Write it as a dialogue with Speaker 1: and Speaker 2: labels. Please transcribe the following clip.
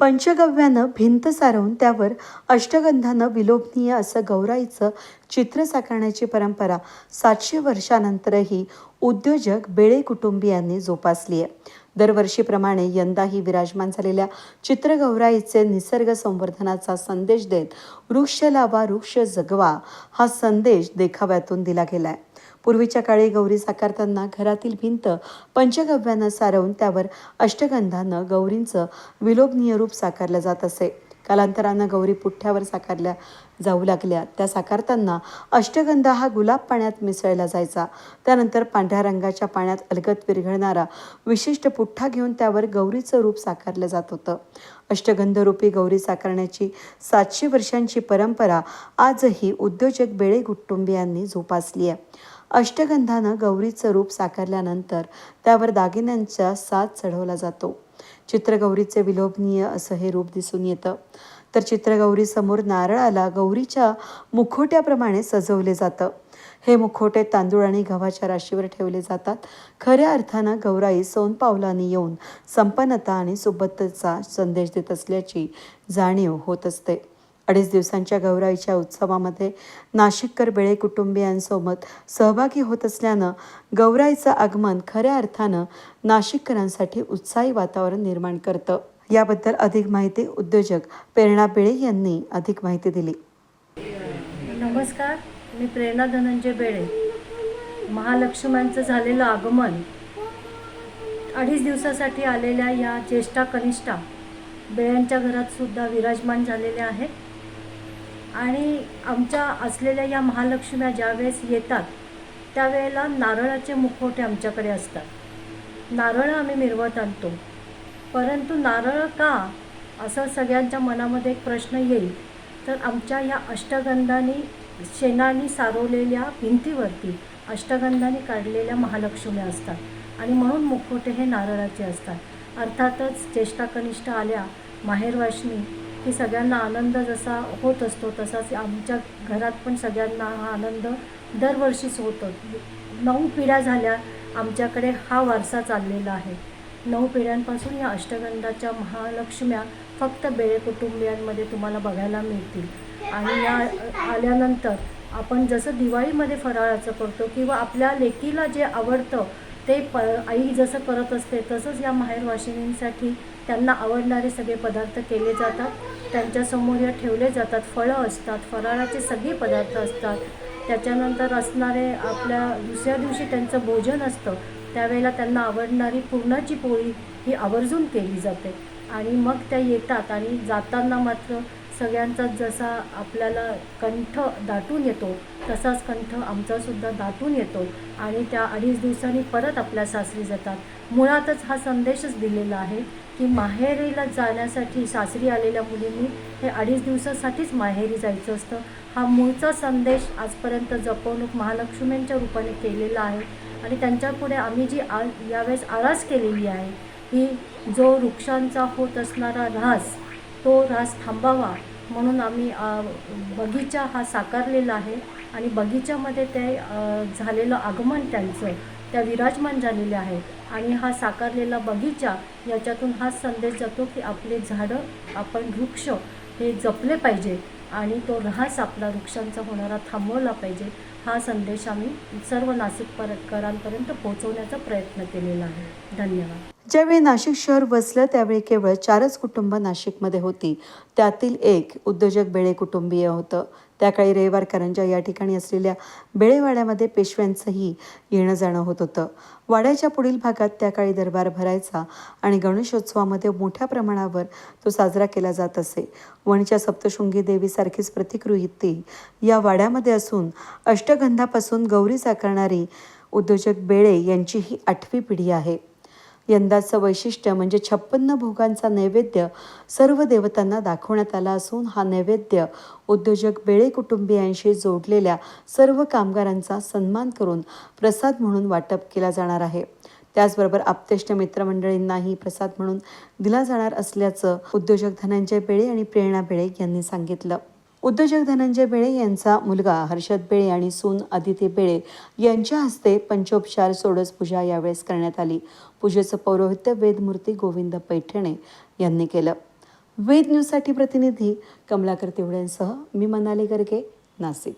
Speaker 1: पंचगव्यानं भिंत सारवून त्यावर अष्टगंधानं विलोभनीय असं गौराईचं चित्र साकारण्याची परंपरा सातशे वर्षानंतरही उद्योजक बेळे कुटुंबियांनी जोपासली आहे दरवर्षीप्रमाणे यंदाही विराजमान झालेल्या चित्रगौराईचे निसर्ग संवर्धनाचा संदेश देत वृक्ष लावा वृक्ष जगवा हा संदेश देखाव्यातून दिला गेला आहे पूर्वीच्या काळी गौरी साकारताना घरातील भिंत पंचगव्यानं सारवून त्यावर अष्टगंधानं गौरींचं विलोभनीय रूप साकारलं जात असे. कालांतरानं गौरी पुठ्ठ्यावर साकारल्या जाऊ लागल्या. त्या साकारताना अष्टगंधा हा गुलाब पाण्यात मिसळला जायचा. त्यानंतर पांढऱ्या रंगाच्या पाण्यात अलगत विरघळणारा विशिष्ट पुठ्ठा घेऊन त्यावर गौरीचं रूप साकारलं जात होतं. अष्टगंधरूपी गौरी साकारण्याची सातशे वर्षांची परंपरा आजही उद्योजक बेळे कुटुंबियांनी जोपासली आहे. अष्टगंधानं गौरीचं रूप साकारल्यानंतर त्यावर दागिन्यांचा साथ चढवला जातो. चित्रगौरीचे विलोभनीय असं हे रूप दिसून येतं. तर चित्रगौरीसमोर नारळाला गौरीच्या मुखोट्याप्रमाणे सजवले जातं. हे मुखोटे तांदूळ आणि गव्हाच्या राशीवर ठेवले जातात. खऱ्या अर्थानं गौराई सोनपावलांनी येऊन संपन्नता आणि सुबत्तेचा संदेश देत असल्याची जाणीव होत असते. अडीच दिवसांच्या गौराईच्या उत्सवामध्ये नाशिककर बेळे कुटुंबियांसोबत सहभागी होत असल्यानं गौराईचं आगमन खऱ्या अर्थानं नाशिककरांसाठी उत्साही वातावरण निर्माण करतं. याबद्दल अधिक माहिती उद्योजक प्रेरणा बेळे यांनी अधिक माहिती दिली.
Speaker 2: नमस्कार मी प्रेरणा धनंजय बेळे. महालक्ष्म्यांचं झालेलं आगमन अडीच दिवसासाठी आलेल्या या ज्येष्ठा कनिष्ठा बेळ्यांच्या घरात सुद्धा विराजमान झालेल्या आहेत. आणि आमच्या असलेल्या या महालक्ष्म्या ज्यावेळेस येतात त्यावेळेला नारळाचे मुखवटे आमच्याकडे असतात. नारळ आम्ही मिरवत आणतो. परंतु नारळ का? असं सगळ्यांच्या मनामध्ये एक प्रश्न येईल. तर आमच्या ह्या अष्टगंधानी शेणाने सारवलेल्या भिंतीवरती अष्टगंधाने काढलेल्या महालक्ष्म्या असतात. आणि म्हणून मुखवटे हे नारळाचे असतात. अर्थातच ज्येष्ठा कनिष्ठ आल्या माहेरवाशनी की सगळ्यांना आनंद जसा होत असतो तसाच आमच्या घरात पण सगळ्यांना हा आनंद दरवर्षीच होतो. नऊ पिढ्या झाल्या आमच्याकडे हा वारसा चाललेला आहे. नऊ पिढ्यांपासून या अष्टगंधाच्या महालक्ष्म्या फक्त बेळे कुटुंबियांमध्ये तुम्हाला बघायला मिळतील. आणि या आल्यानंतर आपण जसं दिवाळीमध्ये फराळाचं करतो किंवा आपल्या लेकीला जे आवडतं ते प आई जसं करत असते तसंच या माहेरवाशिनींसाठी त्यांना आवडणारे सगळे पदार्थ केले जातात. त्यांच्यासमोर या ठेवले जातात. फळं असतात फराळाचे सगळे पदार्थ असतात. त्याच्यानंतर असणारे आपल्या दुसऱ्या दिवशी त्यांचं भोजन असतं. त्यावेळेला त्यांना आवडणारी पुरणाची पोळी ही आवर्जून केली जाते. आणि मग त्या येतात आणि जाताना मात्र सगळ्यांचा जसा आपल्याला कंठ दाटून येतो तसाच कंठ आमचासुद्धा दाटून येतो आणि त्या अडीच दिवसांनी परत आपल्या सासरी जातात. मुळातच हा संदेशच दिलेला आहे की माहेरीला जाण्यासाठी सासरी आलेल्या मुलींनी हे अडीच दिवसासाठीच माहेरी जायचं असतं. हा मूळचा संदेश आजपर्यंत जपवणूक महालक्ष्मींच्या रूपाने केलेला आहे आणि त्यांच्यापुढे आम्ही जी आ यावेळेस आरास केलेली आहे की जो वृक्षांचा होत असणारा ऱ्हास तो ऱ्हास थांबावा म्हणून आम्ही बगीचा हा साकारलेला आहे. आणि बगीच्यामध्ये ते झालेलं आगमन त्यांचं त्या विराजमान झालेले आहेत. आणि हा साकारलेला बगीचा याच्यातून हा संदेश जातो की आपले झाडं आपण वृक्ष हे जपले पाहिजे आणि तो ऱ्हास आपला वृक्षांचा होणारा थांबवला पाहिजे. हा संदेश आम्ही सर्व नाशिक परतकरांपर्यंत पोहोचवण्याचा प्रयत्न केलेला आहे. धन्यवाद.
Speaker 1: ज्यावेळी नाशिक शहर वसलं त्यावेळी केवळ चारच कुटुंब नाशिकमध्ये होती. त्यातील एक उद्योजक बेळे कुटुंबीय होतं. त्या काळी रविवार या ठिकाणी असलेल्या बेळेवाड्यामध्ये पेशव्यांचंही येणं जाणं होत होतं. वाड्याच्या पुढील भागात त्या काळी दरबार भरायचा आणि गणेशोत्सवामध्ये मोठ्या प्रमाणावर तो साजरा केला जात असे. वणीच्या सप्तशृंगी देवीसारखीच प्रतिकृती या वाड्यामध्ये असून अष्टगंधापासून गौरी साकारणारी उद्योजक बेळे यांची ही आठवी पिढी आहे. यंदाचं वैशिष्ट्य म्हणजे छप्पन्न भोगांचा नैवेद्य सर्व देवतांना दाखवण्यात आला असून हा नैवेद्य उद्योजक बेळे कुटुंबियांशी जोडलेल्या सर्व कामगारांचा सन्मान करून प्रसाद म्हणून वाटप केला जाणार आहे. त्याचबरोबर आप्तेष्ट मित्रमंडळींनाही प्रसाद म्हणून दिला जाणार असल्याचं उद्योजक धनंजय बेळे आणि प्रेरणा बेळे यांनी सांगितलं. उद्योजक धनंजय बेळे यांचा मुलगा हर्षद बेळे आणि सून अदिती बेळे यांच्या हस्ते पंचोपचार सोडस पूजा यावेळेस करण्यात आली. पूजेचं पौरोहित्य वेदमूर्ती गोविंद पैठणे यांनी केलं. वेद न्यूजसाठी प्रतिनिधी कमलाकर तिवड्यांसह मी मनाली गर्गे नाशिक.